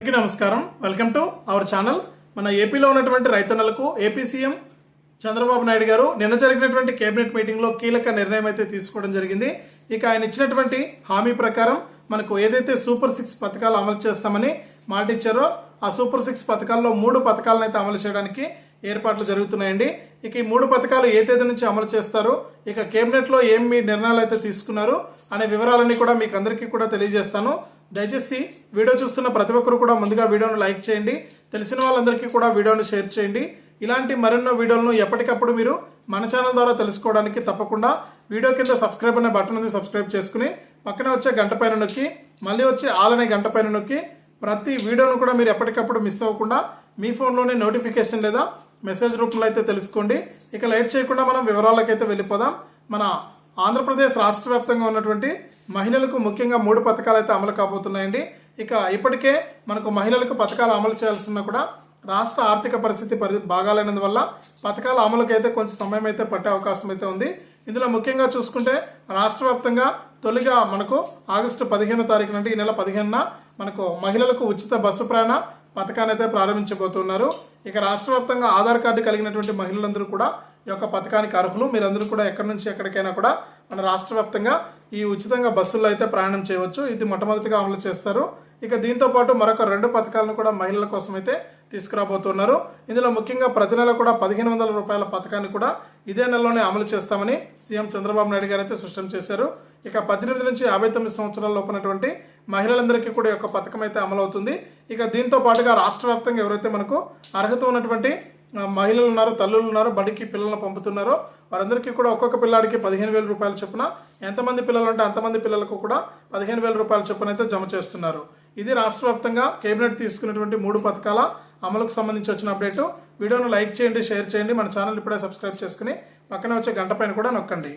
అందరికీ నమస్కారం. Welcome to our channel. మన ఏపీలో ఉన్నటువంటి రైతన్నలకు ఏపీ సీఎం చంద్రబాబు నాయుడు గారు నిన్న జరిగినటువంటి కేబినెట్ మీటింగ్లో కీలక నిర్ణయం అయితే తీసుకోవడం జరిగింది. ఇక ఆయన ఇచ్చినటువంటి హామీ ప్రకారం మనకు ఏదైతే సూపర్ సిక్స్ పథకాలు అమలు చేస్తామని మాట ఇచ్చారో ఆ సూపర్ సిక్స్ పథకాల్లో మూడు పథకాలను అయితే అమలు చేయడానికి ఏర్పాట్లు జరుగుతున్నాయండి. ఇక ఈ మూడు పథకాలు ఏ తేదీ నుంచి అమలు చేస్తారు ఇక కేబినెట్లో ఏం మీ నిర్ణయాలు అయితే తీసుకున్నారు అనే వివరాలన్నీ కూడా మీకు అందరికీ కూడా తెలియజేస్తాను. దయచేసి వీడియో చూస్తున్న ప్రతి ఒక్కరు కూడా ముందుగా వీడియోను లైక్ చేయండి. తెలిసిన వాళ్ళందరికీ కూడా వీడియోను షేర్ చేయండి. ఇలాంటి మరెన్నో వీడియోలను ఎప్పటికప్పుడు మీరు మన ఛానల్ ద్వారా తెలుసుకోవడానికి తప్పకుండా వీడియో కింద సబ్స్క్రైబ్ అనే బటన్ ఉంది సబ్స్క్రైబ్ చేసుకుని పక్కనే వచ్చే గంట పైన నొక్కి మళ్ళీ వచ్చే ఆల్ అనే గంట పైన నొక్కి ప్రతి వీడియోను కూడా మీరు ఎప్పటికప్పుడు మిస్ అవ్వకుండా మీ ఫోన్లోనే నోటిఫికేషన్ లేదా మెసేజ్ రూపంలో అయితే తెలుసుకోండి. ఇక లైట్ చేయకుండా మనం వివరాలకైతే వెళ్ళిపోదాం. మన ఆంధ్రప్రదేశ్ రాష్ట్ర వ్యాప్తంగా ఉన్నటువంటి మహిళలకు ముఖ్యంగా మూడు పథకాలు అయితే అమలు కాబోతున్నాయండి. ఇక ఇప్పటికే మనకు మహిళలకు పథకాలు అమలు చేయాల్సిన కూడా రాష్ట్ర ఆర్థిక పరిస్థితి పరి బాగాలేనందువల్ల పథకాల అమలుకి అయితే కొంచెం సమయం అయితే పట్టే అవకాశం అయితే ఉంది. ఇందులో ముఖ్యంగా చూసుకుంటే రాష్ట్ర వ్యాప్తంగా తొలిగా మనకు ఆగస్టు పదిహేను తారీఖు నుండి ఈ నెల పదిహేనున మనకు మహిళలకు ఉచిత బస్సు ప్రయాణ పథకాన్ని అయితే ప్రారంభించబోతున్నారు. ఇక రాష్ట్ర వ్యాప్తంగా ఆధార్ కార్డు కలిగినటువంటి మహిళలందరూ కూడా ఈ యొక్క పథకానికి అర్హులు. మీరందరూ కూడా ఎక్కడి నుంచి ఎక్కడికైనా కూడా మన రాష్ట్ర వ్యాప్తంగా ఈ ఉచితంగా బస్సుల్లో అయితే ప్రయాణం చేయవచ్చు. ఇది మొట్టమొదటిగా అమలు చేస్తారు. ఇక దీంతో పాటు మరొక రెండు పథకాలను కూడా మహిళల కోసం అయితే తీసుకురాబోతున్నారు. ఇందులో ముఖ్యంగా ప్రతి నెల కూడా పదిహేను వందల రూపాయల పథకాన్ని కూడా ఇదే నెలలోనే అమలు చేస్తామని సీఎం చంద్రబాబు నాయుడు గారు అయితే స్పష్టం చేశారు. ఇక పద్దెనిమిది నుంచి యాభై తొమ్మిది సంవత్సరాల లోపునటువంటి మహిళలందరికీ కూడా ఈ యొక్క పథకం అయితే అమలవుతుంది. ఇక దీంతో పాటుగా రాష్ట్ర వ్యాప్తంగా ఎవరైతే మనకు అర్హత ఉన్నటువంటి మహిళలు ఉన్నారు తల్లులు ఉన్నారు బడికి పిల్లలను పంపుతున్నారో వారందరికీ కూడా ఒక్కొక్క పిల్లాడికి పదిహేను వేల రూపాయల చొప్పున ఎంతమంది పిల్లలు ఉంటే అంతమంది పిల్లలకు కూడా పదిహేను వేల రూపాయల చొప్పున అయితే జమ చేస్తున్నారు. ఇది రాష్ట్ర వ్యాప్తంగా కేబినెట్ తీసుకున్నటువంటి మూడు పథకాల అమలుకు సంబంధించి వచ్చిన అప్డేట్. వీడియోను లైక్ చేయండి షేర్ చేయండి. మన ఛానల్ ఇప్పుడే సబ్స్క్రైబ్ చేసుకుని పక్కన వచ్చే గంట పైన కూడా నొక్కండి.